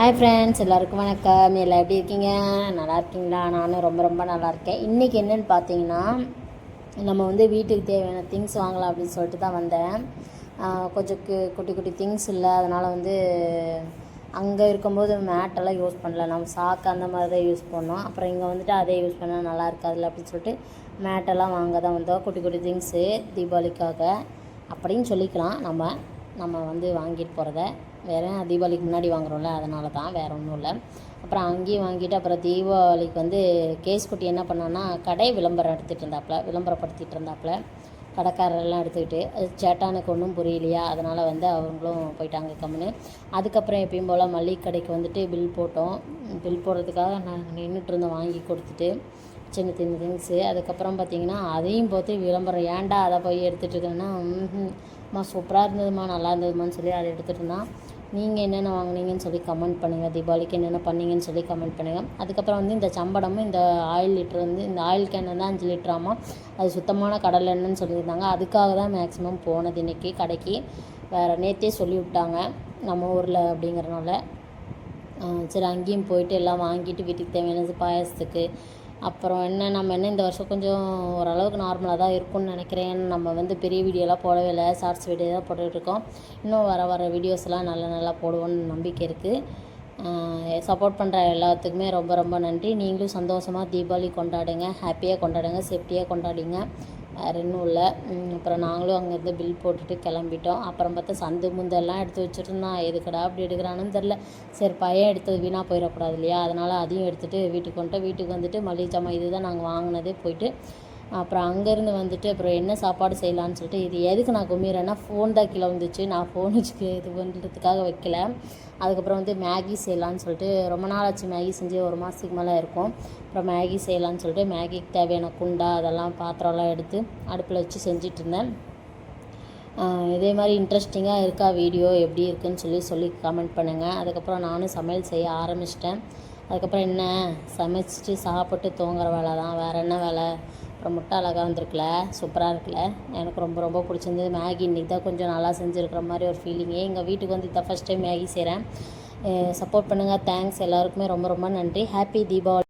Hi friends எல்லாருக்கும் வணக்கம். எல்லாம் எப்படி இருக்கீங்க? நல்லா இருக்கீங்களா? நானும் ரொம்ப ரொம்ப நல்லா இருக்கேன். இன்றைக்கி என்னென்னு பார்த்தீங்கன்னா நம்ம வந்து வீட்டுக்கு தேவையான திங்ஸ் வாங்கலாம் அப்படின்னு சொல்லிட்டு தான் வந்தேன். கொஞ்சம் குட்டி குட்டி திங்ஸ் இல்லை. அதனால் வந்து அங்கே இருக்கும்போது மேட்டெல்லாம் யூஸ் பண்ணல. நம்ம சாக்கு அந்த மாதிரி தான் யூஸ் பண்ணோம். அப்புறம் இங்கே வந்துட்டு அதே யூஸ் பண்ணால் நல்லா இருக்காதுல்ல அப்படின்னு சொல்லிட்டு மேட்டெல்லாம் வாங்க தான் வந்தோம். குட்டி குட்டி திங்ஸு தீபாவளிக்காக. அப்படின்னு சொல்லிக்கலாம். நம்ம நம்ம வந்து வாங்கிட்டு போகிறத வேறு தீபாவளிக்கு முன்னாடி வாங்குறோம்ல அதனால தான் வேறு ஒன்றும் இல்லை. அப்புறம் அங்கேயும் வாங்கிட்டு அப்புறம் தீபாவளிக்கு வந்து கேஸ் குட்டி என்ன பண்ணான்னா கடை விளம்பரம் எடுத்துகிட்டு இருந்தாப்புல விளம்பரப்படுத்திகிட்டு இருந்தாப்புல கடைக்காரரெல்லாம் எடுத்துக்கிட்டு அது சேட்டானுக்கு ஒன்றும் புரியலையா? அதனால் வந்து அவங்களும் போயிட்டாங்க கம்முன்னு. அதுக்கப்புறம் எப்பயும் போல் மளிகை கடைக்கு வந்துட்டு பில் போட்டோம். பில் போடுறதுக்காக நாங்கள் நின்றுட்டு இருந்தோம் வாங்கி கொடுத்துட்டு. சின்ன சின்ன திங்ஸு அதுக்கப்புறம் பார்த்தீங்கன்னா அதையும் பார்த்து விளம்பரம் ஏன்டா அதை போய் எடுத்துகிட்டு இருக்கேன்னா அம்மா சூப்பராக இருந்ததுமா நல்லா இருந்ததுமான்னு சொல்லி அதை எடுத்துகிட்டு இருந்தான். நீங்கள் என்னென்ன வாங்குனீங்கன்னு சொல்லி கமெண்ட் பண்ணுங்கள் தீபாவளிக்கு என்னென்ன பண்ணீங்கன்னு சொல்லி கமெண்ட் பண்ணுங்கள் அதுக்கப்புறம் வந்து இந்த சம்படமும் இந்த ஆயில் லிட்டர் வந்து இந்த ஆயில் கேன் வந்து அஞ்சு லிட்டராமா அது சுத்தமான கடலை எண்ணெய்னு சொல்லியிருந்தாங்க. அதுக்காக தான் மேக்ஸிமம் போனது இன்றைக்கி கடைக்கு. வேறு நேற்றே சொல்லி விட்டாங்க. நம்ம ஊரில் அப்படிங்கிறனால. சரி அங்கேயும் போயிட்டு எல்லாம் வாங்கிட்டு வீட்டுக்கு தேவையானது பாயாசத்துக்கு அப்புறம் என்ன நம்ம என்ன இந்த வருஷம் கொஞ்சம் ஓரளவுக்கு நார்மலாக தான் இருக்கும்னு நினைக்கிறேன். நம்ம வந்து பெரிய வீடியோலாம் போடவே இல்லை. ஷார்ட்ஸ் வீடியோ தான் போட்டுகிட்ருக்கோம் இன்னும் வர வர வீடியோஸ்லாம் நல்லா நல்லா போடுவோன்னு நம்பிக்கை இருக்குது சப்போர்ட் பண்ணுற எல்லாத்துக்குமே ரொம்ப ரொம்ப நன்றி. நீங்களும் சந்தோஷமாக தீபாவளி கொண்டாடுங்க. ஹாப்பியாக கொண்டாடுங்க. சேஃப்டியாக கொண்டாடிங்க. வேறு இல்லை. அப்புறம் நாங்களும் அங்கேருந்து பில் போட்டுட்டு கிளம்பிட்டோம். அப்புறம் பார்த்தா சந்து முந்தெல்லாம் எடுத்து வச்சுருந்தான் எதுக்கடா அப்படி எடுக்கிறான்னு தெரில சரி பையன் எடுத்தது வீணாக போயிடக்கூடாது இல்லையா? அதனால் அதையும் எடுத்துகிட்டு வீட்டுக்கு வந்துட்டு வீட்டுக்கு வந்துட்டு மளிகை ஜாமான் இதுதான் நாங்கள் வாங்கினதே போயிட்டு அப்புறம் அங்கேருந்து வந்துட்டு அப்புறம் என்ன சாப்பாடு செய்யலான்னு சொல்லிட்டு இது எதுக்கு நான் கும்பிட்றேன்னா ஃபோன் தான் கீழே வந்துச்சு நான் ஃபோன் வச்சுக்க இது பண்ணுறதுக்காக வைக்கல. அதுக்கப்புறம் வந்து மேகி செய்யலான்னு சொல்லிட்டு ரொம்ப நாள் ஆச்சு மேகி செஞ்சு ஒரு மாதத்துக்கு மேலே இருக்கும். அப்புறம் மேகி செய்யலான்னு சொல்லிட்டு மேகிக்கு தேவையான குண்டா அதெல்லாம் பாத்திரம்லாம் எடுத்து அடுப்பில் வச்சு செஞ்சுட்டு இருந்தேன். இதே மாதிரி இன்ட்ரெஸ்டிங்காக இருக்கா வீடியோ எப்படி இருக்குன்னு சொல்லி சொல்லி கமெண்ட் பண்ணுங்கள் அதுக்கப்புறம் நானும் சமையல் செய்ய ஆரம்பிச்சிட்டேன். அதுக்கப்புறம் என்ன? சமைச்சிட்டு சாப்பிட்டு தூங்குற வேலை தான். வேறு என்ன வேலை? அப்புறம் முட்டை அழகாக வந்திருக்குல. சூப்பராக இருக்குல்ல எனக்கு ரொம்ப ரொம்ப பிடிச்சிருந்தது. மேகி இன்றைக்கி தான் கொஞ்சம் நல்லா செஞ்சுருக்கிற மாதிரி ஒரு ஃபீலிங்கே எங்கள் வீட்டுக்கு வந்து இதான் ஃபஸ்ட் டைம் மேகி செய்கிறேன் சப்போர்ட் பண்ணுங்கள் தேங்க்ஸ் எல்லாருக்குமே ரொம்ப ரொம்ப நன்றி. ஹாப்பி தீபாவளி